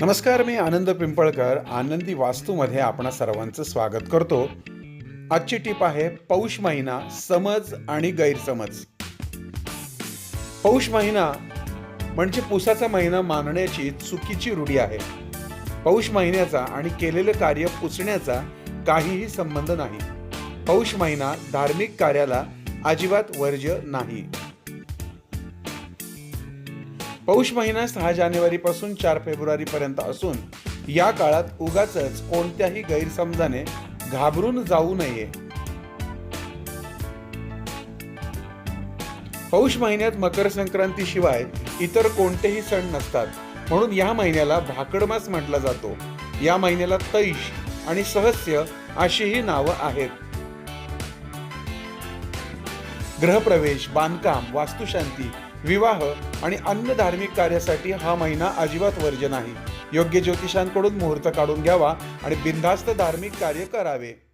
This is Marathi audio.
नमस्कार मी आनंद पिंपळकर. आनंदी वास्तूमध्ये आपणा सर्वांचं स्वागत करतो. आजची टीप आहे पौष महिना समज आणि गैरसमज. पौष महिना म्हणजे पुसाचा महिना मानण्याची चुकीची रूढी आहे. पौष महिन्याचा आणि केलेलं कार्य पुसण्याचा काहीही संबंध नाही. पौष महिना धार्मिक कार्याला अजिबात वर्ज्य नाही. पौष महिना सहा जानेवारीपासून चार फेब्रुवारीपर्यंत असून या काळात उगाच कोणत्याही गैरसमजाने घाबरून जाऊ नये. पौष महिन्यात मकर संक्रांतीशिवाय इतर कोणतेही सण नसतात. म्हणून या महिन्याला भाकडमास म्हटला जातो. या महिन्याला तैश आणि सहस्य अशीही नावं आहेत. गृहप्रवेश बांधकाम वास्तुशांती विवाह आणि अन्य धार्मिक कार्यासाठी हा महिना अजिबात वर्ज्य नाही. योग्य ज्योतिषांकडून मुहूर्त काढून घ्यावा आणि बिनधास्त धार्मिक कार्य करावे.